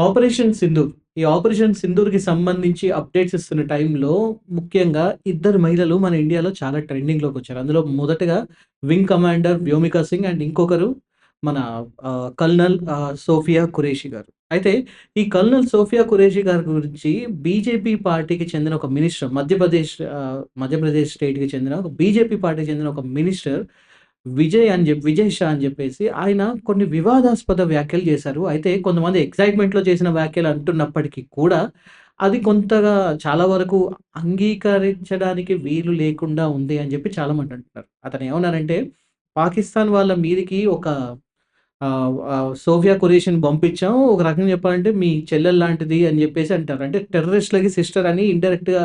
Operation Sindoor. ఈ operation సింధూర్‌కి సంబంధించి updates ఇస్తున్న టైంలో ముఖ్యంగా ఇద్దరు మహిళలు మన ఇండియాలో చాలా ట్రెండింగ్‌లోకొచ్చారు. అందులో మొదటగా wing commander Vyomika Singh and ఇంకొకరు మన కల్నల్ సోఫియా ఖురేషి గారు. అయితే ఈ కల్నల్ సోఫియా ఖురేషి గారి గురించి బీజేపీ పార్టీకి చెందిన ఒక మినిస్టర్ మధ్యప్రదేశ్ మధ్యప్రదేశ్ స్టేట్‌కి చెందిన ఒక బీజేపీ పార్టీకి చెందిన ఒక మినిస్టర్ విజయ్ అని చెప్పి విజయ్ షా అని చెప్పేసి ఆయన కొన్ని వివాదాస్పద వ్యాఖ్యలు చేశారు. అయితే కొంతమంది ఎక్సైట్‌మెంట్‌లో చేసిన వ్యాఖ్యలు అంటున్నప్పటికీ కూడా అది కొంతగా చాలా వరకు అంగీకరించడానికి వీలు లేకుండా ఉంది అని చెప్పి చాలామంది అంటున్నారు. అతను ఏమన్నారంటే పాకిస్తాన్ వాళ్ళ మీదికి ఒక సోఫియా ఖురేషిని పంపించాం. ఒక రకంగా చెప్పాలంటే మీ చెల్లెలు లాంటిది అని చెప్పేసి అంటారు. అంటే టెర్రరిస్ట్‌లకి సిస్టర్ అని ఇండైరెక్ట్‌గా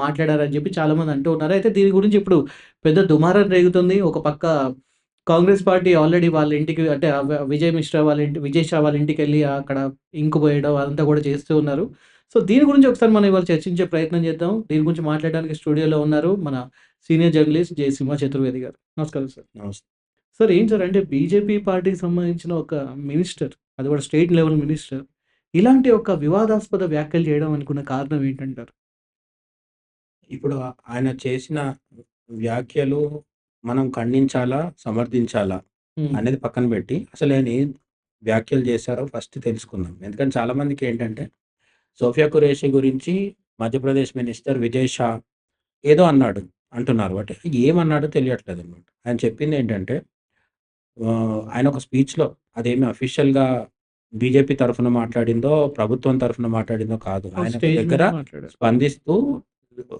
మాట్లాడారని చెప్పి చాలామంది అంటూ ఉన్నారు. అయితే దీని గురించి ఇప్పుడు పెద్ద దుమారం రేగుతుంది. ఒక పక్క కాంగ్రెస్ పార్టీ ఆల్రెడీ వాళ్ళ ఇంటికి అంటే విజయ్ మిశ్రా వాళ్ళ ఇంటి విజయ్ షా వాళ్ళ ఇంటికెళ్ళి అక్కడ ఇంకుపోయడం అదంతా కూడా చేస్తూ ఉన్నారు. సో దీని గురించి ఒకసారి మనం ఇవాళ చర్చించే ప్రయత్నం చేద్దాం. దీని గురించి మాట్లాడడానికి స్టూడియోలో ఉన్నారు మన సీనియర్ జర్నలిస్ట్ జయసింహ చతుర్వేది గారు. నమస్కారం సార్. నమస్తే. సార్ ఏంటి సార్ అంటే బీజేపీ పార్టీకి సంబంధించిన ఒక మినిస్టర్ అది కూడా స్టేట్ లెవెల్ మినిస్టర్ ఇలాంటి ఒక వివాదాస్పద వ్యాఖ్యలు చేయడం అనుకున్న కారణం ఏంటంటారు? ఇప్పుడు ఆయన చేసిన వ్యాఖ్యలు మనం ఖండించాలా? సమర్థించాలా? అనేది పక్కన పెట్టి అసలు ఆయన ఏం వ్యాఖ్యలు చేశారో ఫస్ట్ తెలుసుకుందాం. ఎందుకంటే చాలా మందికి ఏంటంటే సోఫియా ఖురేషి గురించి మధ్యప్రదేశ్ మినిస్టర్ విజయ్ షా ఏదో అన్నాడు అంటున్నారు. బట్ ఏమన్నాడో తెలియట్లేదన్నమాట. ఆయన చెప్పింది ఏంటంటే ఆయన ఒక స్పీచ్‌లో అదేమి అఫీషియల్‌గా బీజేపీ తరఫున మాట్లాడిందో, ప్రభుత్వం తరఫున మాట్లాడిందో కాదు. ఆయన దగ్గర. స్పందిస్తూ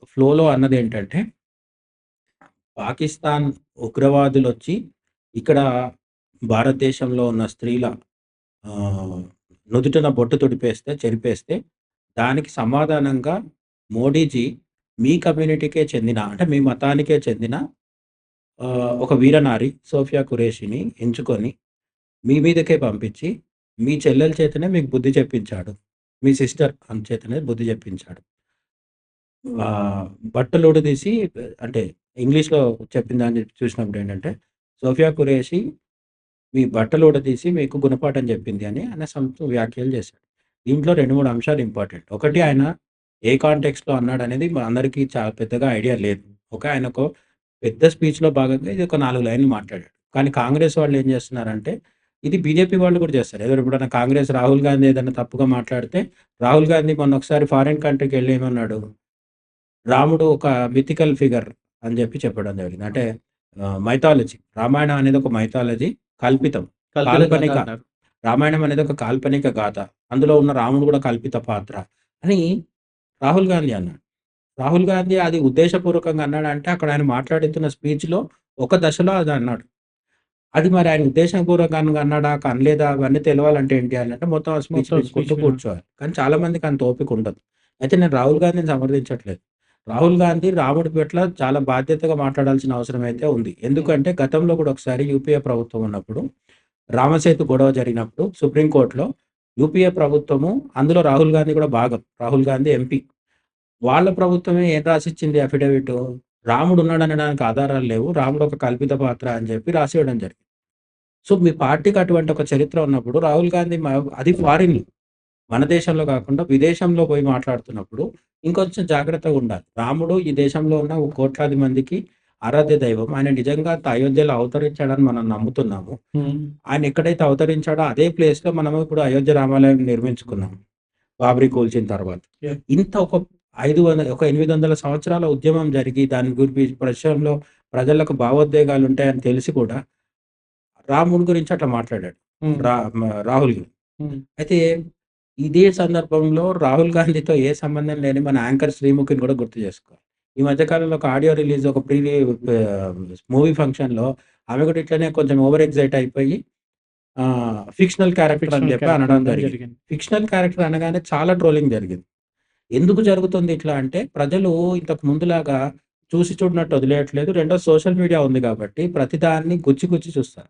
ఫ్లోలో అన్నదేంటంటే పాకిస్తాన్ ఉగ్రవాదులొచ్చి ఇక్కడ భారతదేశంలో ఉన్న స్త్రీల నుదుటిన బొట్టు తొడిపేస్తే చెరిపేస్తే దానికి సమాధానంగా మోడీజీ మీ కమ్యూనిటీకే చెందిన అంటే మీ మతానికే చెందిన ఒక వీరనారి సోఫియా ఖురేషిని ఎంచుకొని మీ మీదకే పంపించి మీ చెల్లెల చేతనే మీకు బుద్ధి చెప్పించాడు. మీ సిస్టర్ అని చేతనే బుద్ధి చెప్పించాడు. ఆహ్, బట్టలు అంటే ఇంగ్లీష్‌లో చెప్పిందని అని చూసినప్పుడు ఏంటంటే సోఫియా ఖురేషి మీ బట్టలు తీసి మీకు గుణపాఠం చెప్పింది అని ఆయన సంథింగ్ వ్యాఖ్యలు చేశాడు. దీంట్లో 2, 3 అంశాలు ఇంపార్టెంట్. ఒకటి ఆయన ఏ కాంటెక్స్లో అన్నాడనేది మా అందరికీ చాలా పెద్దగా ఐడియా లేదు. ఒక ఆయనకు పెద్ద స్పీచ్‌లో భాగంగా ఇది ఒక 4 లైన్‌లు మాట్లాడాడు. కానీ కాంగ్రెస్ వాళ్ళు ఏం చేస్తున్నారంటే ఇది బీజేపీ వాళ్ళు కూడా చేస్తారు. ఏదో ఎప్పుడైనా కాంగ్రెస్ రాహుల్ గాంధీ ఏదైనా తప్పుగా మాట్లాడితే రాహుల్ గాంధీ మొన్న ఒకసారి ఫారిన్ కంట్రీకి వెళ్ళి ఏమన్నాడు? రాముడు ఒక మిథికల్ ఫిగర్ అని చెప్పి చెప్పడం జరిగింది. అంటే మైథాలజీ రామాయణం అనేది ఒక మైథాలజీ కల్పితం. కాల్పనిక. రామాయణం అనేది ఒక కాల్పనిక గాథ. అందులో ఉన్న రాముడు కూడా కల్పిత పాత్ర అని రాహుల్ గాంధీ అన్నాడు. రాహుల్ గాంధీ అది ఉద్దేశపూర్వకంగా అన్నాడంటే అక్కడ ఆయన మాట్లాడుతున్న స్పీచ్‌లో ఒక దశలో అది అన్నాడు. అది మరి ఆయన ఉద్దేశపూర్వకంగా అన్నాడా? అనలేదా? అవన్నీ తెలవాలంటే ఏంటి అనంటే మొత్తం ఆ స్పీచ్ వినాలి. కూర్చోవాలి. కానీ చాలా మందికి అంత ఓపిక ఉండదు. అయితే నేను రాహుల్ గాంధీని సమర్థించట్లేదు. రాహుల్ గాంధీ రాముడి పట్ల చాలా బాధ్యతగా మాట్లాడాల్సిన అవసరం అయితే ఉంది. ఎందుకంటే గతంలో కూడా ఒకసారి యూపీఏ ప్రభుత్వం ఉన్నప్పుడు రామసేతు గొడవ జరిగినప్పుడు సుప్రీం కోర్ట్‌లో యూపీఏ ప్రభుత్వము అందులో రాహుల్ గాంధీ కూడా భాగం. రాహుల్ గాంధీ ఎంపీ. వాళ్ళ ప్రభుత్వమే ఏం రాసిచ్చింది అఫిడవిటు? రాముడు ఉన్నాడనడానికి ఆధారాలు లేవు. రాముడు ఒక కల్పిత పాత్ర అని చెప్పి రాసివ్వడం జరిగింది. సో మీ పార్టీకి అటువంటి ఒక చరిత్ర ఉన్నప్పుడు రాహుల్ గాంధీ అది ఫారిన్‌లో. మన దేశంలో కాకుండా విదేశంలో పోయి మాట్లాడుతున్నప్పుడు ఇంకొంచెం జాగ్రత్తగా ఉండాలి. రాముడు ఈ దేశంలో ఉన్న కోట్లాది మందికి ఆరాధ్య దైవం. ఆయన నిజంగా అయోధ్యలో అవతరించాడని మనం నమ్ముతున్నాము. ఆయన ఎక్కడైతే అవతరించాడో అదే ప్లేస్‌లో మనం ఇప్పుడు అయోధ్య రామాలయం నిర్మించుకున్నాం. బాబ్రీ కూల్చిన తర్వాత. ఇంత ఒక 500 ఒక 800 సంవత్సరాల ఉద్యమం జరిగి దాని గురి విషయంలో ప్రజలకు భావోద్వేగాలు ఉంటాయని తెలిసి కూడా రాముడి గురించి అట్లా మాట్లాడాడు. రా రాహుల్ గాంధీ. అయితే ఇదే సందర్భంలో రాహుల్ గాంధీతో ఏ సంబంధం లేని మన యాంకర్ శ్రీముఖిని కూడా గుర్తు చేసుకోవాలి. ఈ మధ్య కాలంలో ఒక ఆడియో రిలీజ్ ఒక ప్రీ మూవీ ఫంక్షన్‌లో ఆమె కూడా ఇట్లనే కొంచెం ఓవర్ ఎక్సైట్ అయిపోయి ఫిక్షనల్ క్యారెక్టర్ అని చెప్పి అనడం. జరిగింది. ఫిక్షనల్ క్యారెక్టర్ అనగానే చాలా ట్రోలింగ్ జరిగింది. ఎందుకు జరుగుతుంది ఇట్లా అంటే ప్రజలు ఇంతకు ముందులాగా చూసి చూడనట్టు వదిలేయట్లేదు. రెండోది సోషల్ మీడియా ఉంది కాబట్టి ప్రతిదాన్ని గుచ్చి గుచ్చి చూస్తారు.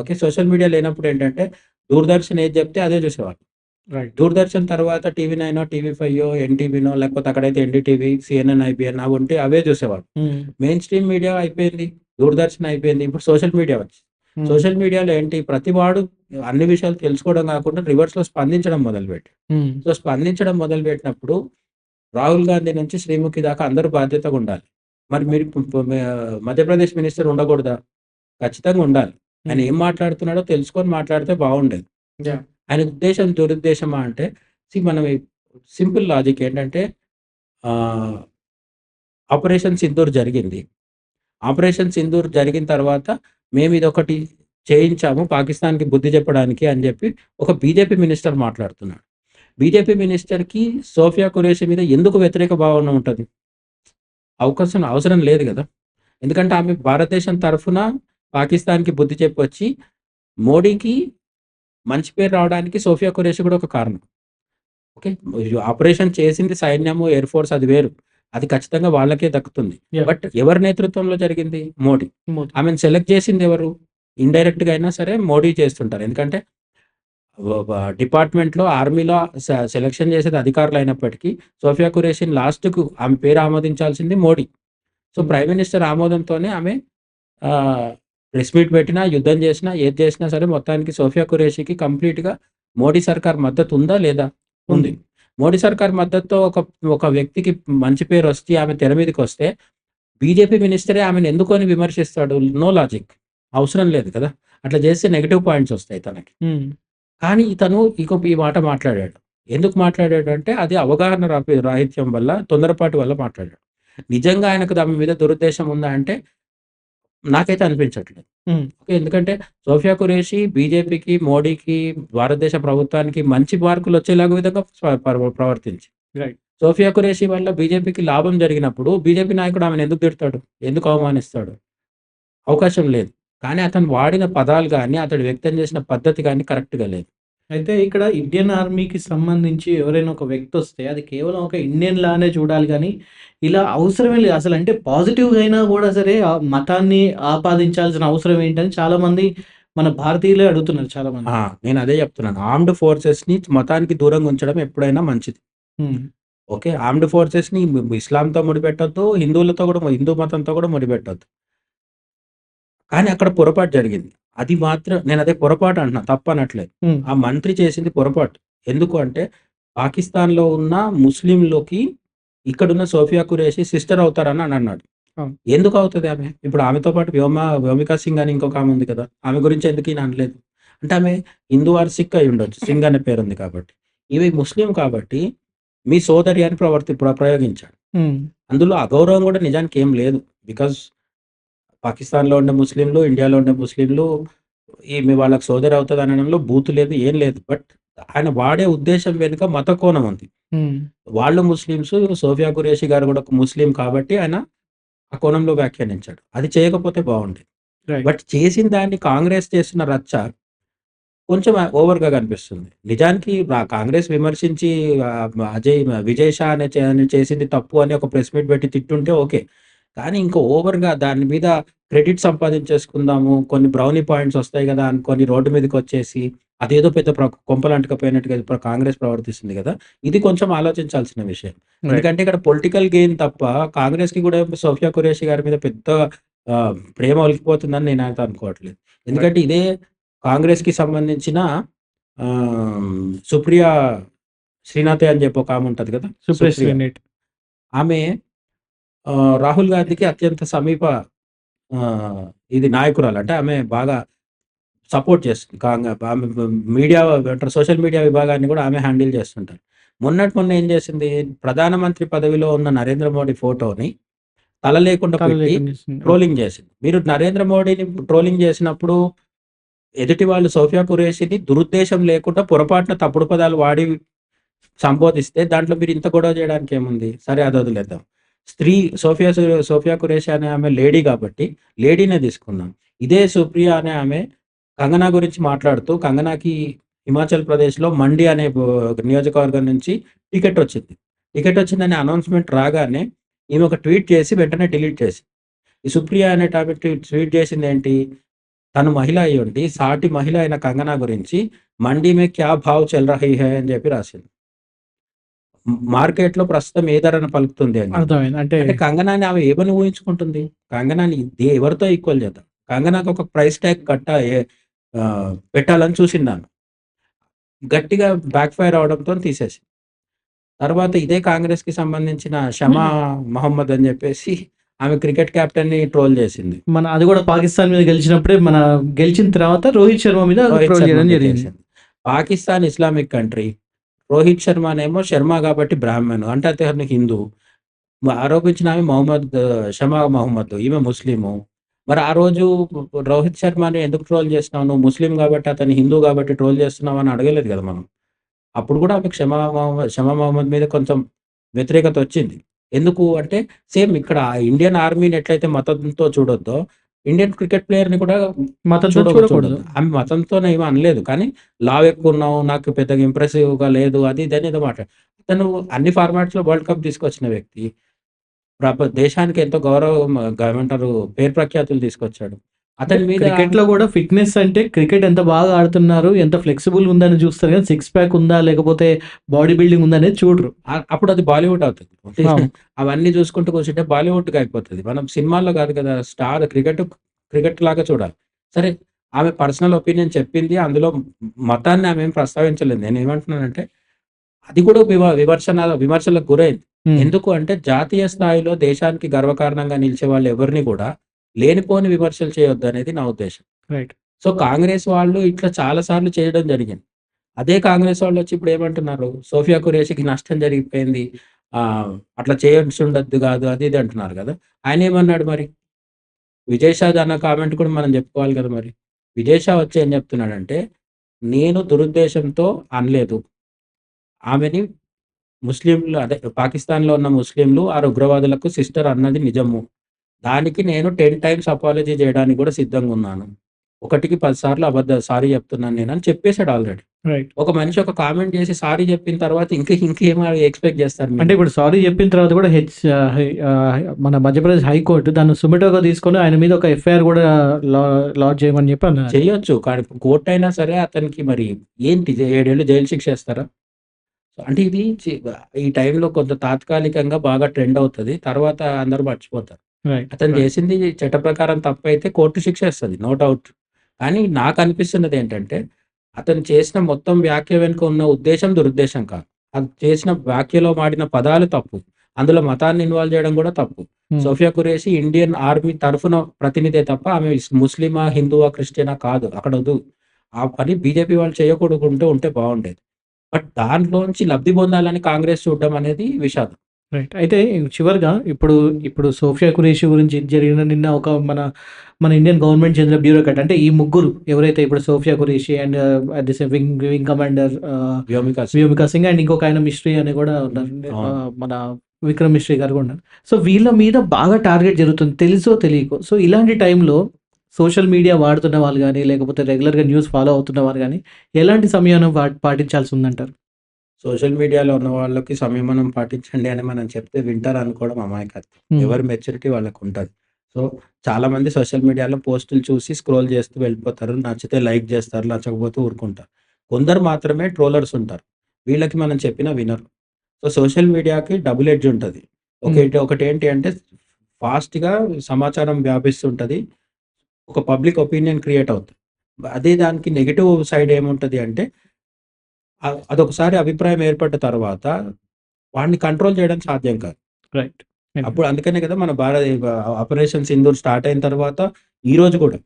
ఓకే. సోషల్ మీడియా లేనప్పుడు ఏంటంటే దూరదర్శన్ ఏది చెప్తే అదే చూసేవాళ్ళు. రైట్. దూరదర్శన్ తర్వాత టీవీ నైనో, టీవీ ఫైవో, ఎన్‌టీవీనో లేకపోతే అక్కడైతే ఎన్‌డీటీవీ, సీఎన్ఎన్, ఐబీఎన్ అవి ఉంటే అవే చూసేవాళ్ళు. హ్మ్. మెయిన్ స్ట్రీమ్ మీడియా అయిపోయింది. దూరదర్శన్ అయిపోయింది. ఇప్పుడు సోషల్ మీడియా వచ్చింది. హ్మ్. సోషల్ మీడియాలో ఏంటి ప్రతివాడు అన్ని విషయాలు తెలుసుకోవడం కాకుండా రివర్స్‌లో స్పందించడం మొదలుపెట్టాడు. హ్మ్. సో, స్పందించడం మొదలుపెట్టినప్పుడు రాహుల్ గాంధీ నుంచి శ్రీముఖి దాకా అందరూ బాధ్యతగా ఉండాలి. మరి మీరు మధ్యప్రదేశ్ మినిస్టర్ ఉండకూడదా? ఖచ్చితంగా ఉండాలి. ఆయన హ్మ్. ఏం మాట్లాడుతున్నాడో తెలుసుకొని మాట్లాడితే బాగుండేది. ఆయన ఉద్దేశం దురుద్దేశమా అంటే మనం సింపుల్ లాజిక్ ఏంటంటే ఆపరేషన్ సింధూర్ జరిగింది. ఆపరేషన్ సింధూర్ జరిగిన తర్వాత మేము ఇదొకటి చేయించాము పాకిస్తాన్‌కి బుద్ధి చెప్పడానికి అని చెప్పి ఒక బీజేపీ మినిస్టర్ మాట్లాడుతున్నాడు. బీజేపీ మినిస్టర్‌కి సోఫియా కురేషి మీద ఎందుకు వ్యతిరేక భావన ఉంటుంది అవకాశం అవసరం లేదు కదా ఎందుకంటే ఆమె భారతదేశం తరఫున పాకిస్తాన్‌కి బుద్ధి చెప్పొచ్చి మోడీకి మంచి పేరు రావడానికి సోఫియా కురేషి కూడా ఒక కారణం. ఓకే. ఆపరేషన్ చేసింది సైన్యము, ఎయిర్ ఫోర్స్ అది వేరు. అది ఖచ్చితంగా వాళ్ళకే దక్కుతుంది. బట్ ఎవరి నేతృత్వంలో జరిగింది? మోడీ. ఆమెను సెలెక్ట్ చేసింది ఎవరు? ఇండైరెక్ట్‌గా అయినా సరే మోడీ చేస్తుంటారు. ఎందుకంటే వ డిపార్ట్‌మెంట్‌లో, ఆర్మీలో సెలక్షన్ చేసేది అధికారులు అయినప్పటికీ సోఫియా ఖురేషిని లాస్ట్‌కు ఆమె పేరు ఆమోదించాల్సింది Modi. So, hmm. Prime minister ఆమోదంతోనే ఆమె ఆహ్, ప్రెస్ మీట్ పెట్టినా, యుద్ధం చేసినా, ఏది చేసినా సరే మొత్తానికి సోఫియా ఖురేషికి కంప్లీట్‌గా మోడీ సర్కార్ మద్దతు ఉందా? లేదా? ఉంది. మోడీ సర్కార్ మద్దతుతో ఒక ఒక వ్యక్తికి మంచి పేరు వచ్చి ఆమె తెర మీదకొస్తే బీజేపీ మినిస్టరే ఆమెను ఎందుకని విమర్శిస్తాడు? No logic. అవసరం లేదు కదా! అట్లా చేస్తే నెగెటివ్ పాయింట్స్ వస్తాయి తనకి. కానీ ఇతను ఇక ఈ మాట మాట్లాడాడు. ఎందుకు మాట్లాడాడు అంటే అది అవగాహన రాహిత్యం వల్ల, తొందరపాటు వల్ల మాట్లాడాడు. నిజంగా ఆయనకు ఆమె మీద దురుద్దేశం ఉందా అంటే నాకైతే అనిపించట్లేదు. ఓకే. ఎందుకంటే సోఫియా ఖురేషి బీజేపీకి, మోడీకి, భారతదేశ ప్రభుత్వానికి మంచి మార్కులు వచ్చేలాగా విధంగా ప్రవర్తించి. సోఫియా ఖురేషి వల్ల బీజేపీకి లాభం జరిగినప్పుడు బీజేపీ నాయకుడు ఆమెను ఎందుకు తిడతాడు? ఎందుకు అవమానిస్తాడు? అవకాశం లేదు. కానీ అతను వాడిన పదాలు గాని, అతడు వ్యక్తం చేసిన పద్ధతి గాని కరెక్ట్‌గా లేదు. అయితే ఇక్కడ ఇండియన్ ఆర్మీకి సంబంధించి ఎవరైనా ఒక వ్యక్తి వస్తే అది కేవలం ఒక ఇండియన్ లానే చూడాలి గానీ, ఇలా అవసరమే లేదు. అసలంటే పాజిటివ్‌గా అయినా కూడా సరే ఆ మతాన్ని ఆపాదించాల్సిన అవసరం ఏంటని చాలామంది మన భారతీయులే అడుగుతున్నారు చాలామంది. ఆ! నేను అదే చెప్తున్నాను. ఆర్మ్డ్ ఫోర్సెస్‌ని మతానికి దూరంగా ఉంచడం ఎప్పుడైనా మంచిది. ఓకే. ఆర్మ్డ్ ఫోర్సెస్‌ని ఇస్లాంతో ముడిపెట్టొద్దు. హిందువులతో కూడా హిందూ మతంతో కూడా ముడిపెట్టొద్దు. కానీ అక్కడ పొరపాటు జరిగింది. అది మాత్రం నేను అదే పొరపాటు అంటున్నా. తప్పనట్లేదు. ఆ మంత్రి చేసింది పొరపాటు. ఎందుకు అంటే పాకిస్తాన్‌లో ఉన్న ముస్లింలకి ఇక్కడున్న సోఫియా ఖురేషి సిస్టర్ అవుతారని అని అన్నాడు. ఎందుకు అవుతది ఆమె? ఇప్పుడు ఆమెతో పాటు వ్యోమ వ్యోమికా సింగ్ అని ఇంకొక ఆమె ఉంది కదా! ఆమె గురించి ఎందుకు ఈయన అనలేదు? అంటే ఆమె హిందూ ఆర్ సిక్ అయి ఉండొచ్చు. సింగ్ అనే పేరుంది కాబట్టి. ఈమె ముస్లిం కాబట్టి మీ సోదరి అని ప్రవర్తి ప్ర ప్రయోగించాడు. అందులో అగౌరవం కూడా నిజానికి ఏం లేదు. బికాజ్ పాకిస్తాన్‌లో ఉండే ముస్లింలు, ఇండియాలో ఉండే ముస్లింలు ఈమె వాళ్ళకి సోదరి అవుతది అనడంలో బూతు లేదు. ఏం లేదు. బట్ ఆయన వాడే ఉద్దేశం వెనుక మత కోణం ఉంది. వాళ్ళు ముస్లిమ్స్ సోఫియా ఖురేషి గారు కూడా ఒక ముస్లిం కాబట్టి ఆయన ఆ కోణంలో వ్యాఖ్యానించాడు. అది చేయకపోతే బావుండేది. రైట్. బట్ చేసిన దాన్ని కాంగ్రెస్ చేస్తున్న రచ్చ కొంచెం ఓవర్‌గా కనిపిస్తుంది. నిజానికి కాంగ్రెస్ విమర్శించి అజయ్ విజయ్ షా అని చేసింది తప్పు అని ఒక ప్రెస్ మీట్ పెట్టి తిట్టుంటే ఓకే. కానీ ఇంకా ఓవర్‌గా దాని మీద క్రెడిట్ సంపాదించేసుకుందాము. కొన్ని బ్రౌనీ పాయింట్స్ వస్తాయి కదా! అనుకోని రోడ్డు మీదకొచ్చేసి అదేదో పెద్ద కొంపలంటుకపోయినట్టుగా ఇప్పుడు కాంగ్రెస్ ప్రవర్తిస్తుంది కదా! ఇది కొంచెం ఆలోచించాల్సిన విషయం. ఎందుకంటే ఇక్కడ పొలిటికల్ గెయిన్ తప్ప కాంగ్రెస్‌కి కూడా సోఫియా ఖురేషి గారి మీద పెద్ద ప్రేమ ఒలికిపోతుందని నేనైతే అనుకోవట్లేదు. ఎందుకంటే ఇదే కాంగ్రెస్‌కి సంబంధించిన ఆహ్, సుప్రియ శ్రీనాథే అని చెప్పి ఒక ఆమె ఉంటది కదా! సుప్రీం సుప్రియ. ఆమె రాహుల్ గాంధీకి అత్యంత సమీప ఇది నాయకురాలు. అంటే ఆమె బాగా సపోర్ట్ చేస్తుంది. కాంగ ఆమె మీడియా సోషల్ మీడియా విభాగాన్ని కూడా ఆమె హ్యాండిల్ చేస్తుంటారు. మొన్నటి మొన్న ఏం చేసింది? ప్రధానమంత్రి పదవిలో ఉన్న నరేంద్ర మోడీ ఫోటోని తల లేకుండా. ట్రోలింగ్ చేసింది. మీరు నరేంద్ర మోడీని ట్రోలింగ్ చేసినప్పుడు ఎదుటి వాళ్ళు సోఫియా ఖురేషిని దురుద్దేశం లేకుండా పొరపాటున తప్పుడు పదాలు వాడి సంబోధిస్తే దాంట్లో మీరు ఇంత గొడవ చేయడానికి ఏముంది? సరే అది వదిలేద్దాం. స్త్రీ సోఫియా సోఫియా కురేషి అనే ఆమె లేడీ కాబట్టి లేడీనే తీసుకుందాం. ఇదే సుప్రియ అనే ఆమె కంగనా గురించి మాట్లాడుతూ కంగనాకి హిమాచల్ ప్రదేశ్‌లో మండి అనే నియోజకవర్గం నుంచి టికెట్ వచ్చింది. టికెట్ వచ్చిందనే అనౌన్స్‌మెంట్ రాగానే ఈమె ఒక ట్వీట్ చేసి వెంటనే డిలీట్ చేసింది. ఈ సుప్రియ టాపిక్ ట్వీట్ చేసింది ఏంటి తను మహిళ అయ్యుండి సాటి మహిళ అయిన కంగనా గురించి మండి మే క్యా భావ్ చల్ రహీ హై అని చెప్పి రాసింది. మార్కెట్‌లో ప్రస్తుతం ఏ ధరన పలుకుతుంది అని. అర్థమైంది. అంటే అంటే కంగనాని ఆమె ఏమని ఊహించుకుంటుంది? కంగనాని దే ఎవరితో ఈక్వల్ చేద్దాం. కంగనాకి ఒక ప్రైస్ ట్యాగ్ కట్ట పెట్టాలని చూసిందామె. గట్టిగా బ్యాక్ ఫైర్ అవడంతో తీసేసి తర్వాత ఇదే కాంగ్రెస్‌కి సంబంధించిన షమా మహమ్మద్ అని చెప్పేసి ఆమె క్రికెట్ కెప్టెన్‌ని ట్రోల్ చేసింది. మన అది కూడా పాకిస్తాన్ మీద గెలిచినప్పుడే మన గెలిచిన తర్వాత రోహిత్ శర్మ మీద ట్రోల్ చేయడం జరిగింది. Pakistan Islamic country. రోహిత్ శర్మనేమో శర్మ కాబట్టి బ్రాహ్మణ్ అంటే అతను హిందూ. ఆరోపించిన ఆమె మొహమ్మద్ షమా మహమ్మద్ ఈమె ముస్లిము. మరి ఆ రోజు రోహిత్ శర్మని ఎందుకు ట్రోల్ చేస్తున్నావు నువ్వు ముస్లిం కాబట్టి అతను హిందూ కాబట్టి ట్రోల్ చేస్తున్నావు అని అడగలేదు కదా మనం. అప్పుడు కూడా ఆమె షమా మహమ్మద్ షమా మహమ్మద్ మీద కొంచెం వ్యతిరేకత వచ్చింది. ఎందుకు అంటే సేమ్ ఇక్కడ ఇండియన్ ఆర్మీని ఎట్లయితే మతంతో చూడొద్దో, ఇండియన్ క్రికెట్ ప్లేయర్‌ని కూడా మతంతో చూడ చూడకూడదు. ఆమె మతంతోనే ఏమి అనలేదు. కానీ లావు ఎక్కువున్నావు, నాకు పెద్దగా ఇంప్రెసివ్‌గా లేదు అది ఇది అని ఏదో మాట్లాడారు. అతను అన్ని ఫార్మాట్స్‌లో వరల్డ్ కప్ తీసుకొచ్చిన వ్యక్తి. దేశానికి ఎంతో గౌరవం గ ఏమంటారు పేరు ప్రఖ్యాతులు తీసుకొచ్చాడు. అతని మీద క్రికెట్‌లో కూడా ఫిట్‌నెస్ అంటే క్రికెట్ ఎంత బాగా ఆడుతున్నారు, ఎంత ఫ్లెక్సిబుల్‌గా ఉందని చూస్తారు గానీ సిక్స్ ప్యాక్ ఉందా లేకపోతే బాడీ బిల్డింగ్ ఉందా అనేది చూడరు. అప్పుడు అది బాలీవుడ్ అవుతది. అవును. అవన్నీ చూసుకుంటూ కూర్చుంటే బాలీవుడ్‌గా అయిపోతది. మనం సినిమాల్లో కాదు కదా! స్టార్ క్రికెట్ క్రికెట్ లాగా చూడాలి. సరే ఆమె పర్సనల్ ఒపీనియన్ చెప్పింది. అందులో మతాన్ని ఆమె ఏం ప్రస్తావించలేదు. నేనేమంటున్నానంటే అది కూడా వివ విమర్శన విమర్శలకు గురైంది. ఎందుకు అంటే జాతీయ స్థాయిలో దేశానికి గర్వకారణంగా నిలిచే వాళ్ళు ఎవరిని కూడా లేనిపోని విమర్శలు చేయొద్దనేది నా ఉద్దేశ్యం. రైట్. సో, కాంగ్రెస్ వాళ్ళు ఇట్లా చాలా సార్లు చేయడం జరిగింది. అదే కాంగ్రెస్ వాళ్ళొచ్చి ఇప్పుడు ఏమంటున్నారు? సోఫియా ఖురేషికి నష్టం జరిగిపోయింది. ఆహ్, అట్లా చేయాల్సుండొద్దు కాదు అది ఇది అంటున్నారు కదా! ఆయనేమన్నాడు మరి? విజయ్ షా అన్న కామెంట్ కూడా మనం చెప్పుకోవాలి కదా మరి. విజయ్ షా వచ్చి ఏం చెప్తున్నాడంటే, నేను దురుద్దేశంతో అనలేదు. ఆమెని ముస్లింలు అదే పాకిస్తాన్‌లో ఉన్న ముస్లింలు ఆరు ఉగ్రవాదులకు సిస్టర్ అన్నది నిజము. దానికి నేను 10 టైమ్స్ అపాలజీ చేయడానికి కూడా సిద్ధంగున్నాను. ఒకటికి 10 సార్లు అబద్ధ సారీ చెప్తున్నాను నేనని చెప్పేసాడు ఆల్రెడీ. రైట్. ఒక మనిషి ఒక కామెంట్ చేసి సారీ చెప్పిన తర్వాత ఇంక ఇంకేం ఎక్స్‌పెక్ట్ చేస్తారు అంటే? ఇప్పుడు సారీ చెప్పిన తర్వాత కూడా హెచ్ మన మధ్యప్రదేశ్ హైకోర్ట్ దాన్ని సుమోటోగా తీసుకొని ఆయన మీద ఒక ఎఫ్ఐఆర్ కూడా లాడ్జ్ చేయమని చెప్పి అన్నారు. చెయ్యొచ్చు. కానీ కోర్ట్ అయినా సరే అతనికి మరి ఏంటి 7 ఏళ్ళు జైలు శిక్ష ఏస్తారా? అంటే ఇది ఈ టైంలో కొంత తాత్కాలికంగా బాగా ట్రెండ్ అవుతది. తర్వాత అందరూ మర్చిపోతారు. అతను. చేసింది చట్ట ప్రకారం తప్పైతే కోర్టు శిక్ష ఏస్తది. No doubt. కానీ నాకనిపిస్తున్నది ఏంటంటే, అతను చేసిన మొత్తం వ్యాఖ్య వెనుక ఉన్న ఉద్దేశ్యం దురుద్దేశం కాదు. అది చేసిన వ్యాఖ్యలో వాడిన పదాలు తప్పు. అందులో మతాన్ని ఇన్వాల్వ్ చేయడం కూడా తప్పు. హ్మ్. సోఫియా ఖురేషి ఇండియన్ ఆర్మీ తరఫున ప్రతినిధే తప్ప ఆమె ముస్లిమా, హిందువా, క్రిస్టియనా కాదు. అక్కడొద్దు. ఆ పని బీజేపీ వాళ్ళు చేయకూడకుంటే ఉంటే బావుండేది. బట్ దాంట్లోంచి లబ్ధి పొందాలని కాంగ్రెస్ చూడడం అనేది విషాదం. రైట్. అయితే చివరగా ఇప్పుడు ఇప్పుడు సోఫియా ఖురేషి గురించి జరిగిన నిన్న ఒక మన మన ఇండియన్ గవర్నమెంట్ చెందిన బ్యూరోక్రాట్ అంటే ఈ ముగ్గురు ఎవరైతే ఇప్పుడు Sofiya Qureshi and at the same wing wing commander Vyomika Singh. And ఇంకొక ఆయన మిస్ట్రీ అని కూడా ఉన్నారు. మన విక్రమ్ మిస్ట్రీ గారు కూడా ఉన్నారు. సో వీళ్ళ మీద బాగా టార్గెట్ జరుగుతుంది. తెలుసో తెలియకో. సో ఇలాంటి టైంలో సోషల్ మీడియా వాడుతున్న వాళ్ళు గానీ, లేకపోతే రెగ్యులర్‌గా న్యూస్ ఫాలో అవుతున్న వారు గానీ, ఎలాంటి పా పాటించాల్సి ఉందంటారు? సోషల్ మీడియాలో ఉన్న వాళ్ళకి సంయమనం పాటించండి అని మనం చెప్తే వింటారు అనుకోవడం అమాయకత్వం. ఎవరి మెచ్యూరిటీ వాళ్ళకుంటది. సో, చాలామంది సోషల్ మీడియాలో పోస్టులు చూసి స్క్రోల్ చేస్తూ వెళ్ళిపోతారు. నచ్చితే లైక్ చేస్తారు. నచ్చకపోతే ఊరుకుంటారు. కొందరు మాత్రమే ట్రోలర్స్ ఉంటారు. వీళ్ళకి మనం చెప్పినా వినరు. సో, సోషల్ మీడియాకి డబుల్ ఎడ్జ్ ఉంటది. హ్మ్. ఒకటి ఒకటేంటి అంటే ఫాస్ట్‌గా సమాచారం వ్యాపిస్తుంటది. ఒక పబ్లిక్ ఒపీనియన్ క్రియేట్ అవుతది. అదే దానికి నెగెటివ్ సైడ్ ఏముంటది అంటే అదొకసారి అభిప్రాయం ఏర్పడ్డ తర్వాత వాడిని కంట్రోల్ చేయడం సాధ్యం కాదు. రైట్. అప్పుడు అందుకనే కదా మన భారత ఆపరేషన్ సింధూర్ స్టార్ట్ అయిన తర్వాత ఈరోజు కూడా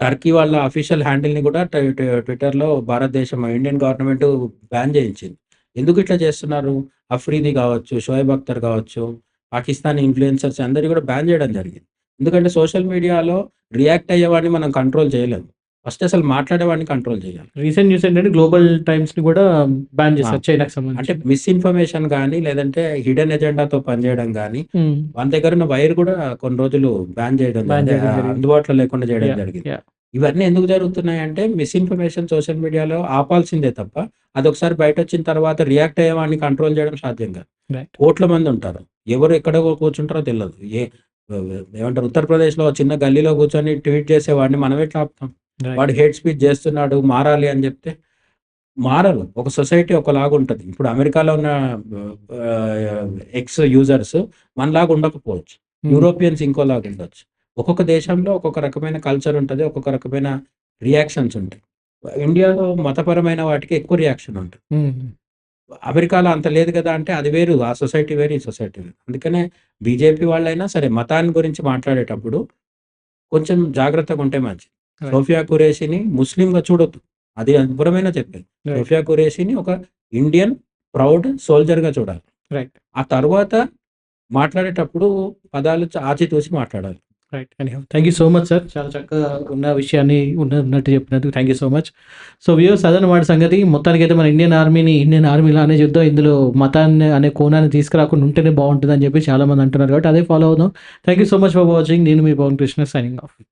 టర్కీ వాళ్ళ అఫీషియల్ హ్యాండిల్‌ని కూడా ట్వి ట్వి ట్విట్టర్‌లో భారతదేశం ఇండియన్ గవర్నమెంట్ బ్యాన్ చేయించింది. ఎందుకు ఇట్లా చేస్తున్నారు? అఫ్రీది కావచ్చు, షోయబ్ అఖ్తర్ కావచ్చు, పాకిస్తానీ ఇన్‌ఫ్లుయెన్సర్స్ అందరిని కూడా బ్యాన్ చేయడం జరిగింది. ఎందుకంటే సోషల్ మీడియాలో రియాక్ట్ అయ్యేవాడిని మనం కంట్రోల్ చేయలేము. ఫస్ట్ అసలు మాట్లాడేవాడిని కంట్రోల్ చేయాలి. రీసెంట్ న్యూస్ ఏంటంటే గ్లోబల్ టైమ్స్‌ని కూడా బ్యాన్! చేశారు చైనాకి అంటే సంబంధించి. మిస్‌ఇన్ఫర్మేషన్ గాని, లేదంటే హిడెన్ ఎజెండాతో పనిచేయడం గాని, హ్మ్. మన దగ్గరున్న వైర్ కూడా కొన్ని రోజులు బ్యాన్ చేయడం. అందుబాటులో లేకుండా చేయడం! జరిగింది. ఇవన్నీ ఎందుకు జరుగుతున్నాయంటే మిస్‌ఇన్ఫర్మేషన్ సోషల్ మీడియాలో ఆపాల్సిందే తప్ప, అదొకసారి బయటొచ్చిన తర్వాత రియాక్ట్ అయ్యేవాడిని కంట్రోల్ చేయడం సాధ్యం కాదు. కోట్ల మంది ఉంటారు. ఎవరు ఎక్కడ కూర్చుంటారో తెలవదు. ఏ ఏమంటారు ఉత్తరప్రదేశ్‌లో చిన్న గల్లీలో కూర్చొని ట్వీట్ చేసేవాడిని మనం ఎట్లా ఆపుతాం? వాడు హేట్ స్పీచ్ చేస్తున్నాడు మారాలి అని చెప్తే మారరు. ఒక సొసైటీ ఒకలాగుంటది. ఇప్పుడు అమెరికాలో ఉన్న ఎక్స్ యూజర్స్ మనలాగా ఉండకపోవచ్చు. హ్మ్. యూరోపియన్స్ ఇంకోలాగా ఉండొచ్చు. ఒక్కొక్క దేశంలో ఒక్కొక్క రకమైన కల్చర్ ఉంటది. ఒక్కొక్క రకమైన రియాక్షన్స్ ఉంటాయి. ఇండియాలో మతపరమైన వాటికి ఎక్కువ రియాక్షన్ ఉంటుంది. హ్మ్. అమెరికాలో అంత లేదు కదా! అంటే అది వేరు. ఆ సొసైటీ వేరు, ఈ సొసైటీ వేరు. అందుకనే బీజేపీ వాళ్ళైనా సరే మతాన్ని గురించి మాట్లాడేటప్పుడు కొంచెం జాగ్రత్తగుంటే మంచిది. సోఫియా ఖురేషిని ముస్లింగా చూడొద్దు. అది చెప్పేది. రైట్. సోఫియా ఖురేషిని ఒక ఇండియన్ ప్రౌడ్ సోల్జర్‌గా చూడాలి. రైట్. ఆ తర్వాత మాట్లాడేటప్పుడు పదాలు చ ఆచితూచి మాట్లాడాలి. Right. Anyhow thank you so much sir. చాలా చక్కగా ఉన్న విషయాన్ని ఉన్న ఉన్నట్టు చెప్పినందుకు thank you so much. So viewers అదనమాట సంగతి. మొత్తానికైతే మన ఇండియన్ ఆర్మీని ఇండియన్ ఆర్మీలానే చూద్దాం. ఇందులో మతాన్ని అనే కోణాన్ని తీసుకురాకుండా ఉంటేనే బావుంటదని చెప్పి చాలామంది అంటున్నారు కాబట్టి అదే ఫాలో అవుదాం. Thank you so much for watching. నేను మీ పవన్ కృష్ణ సైనింగ్ ఆఫ్.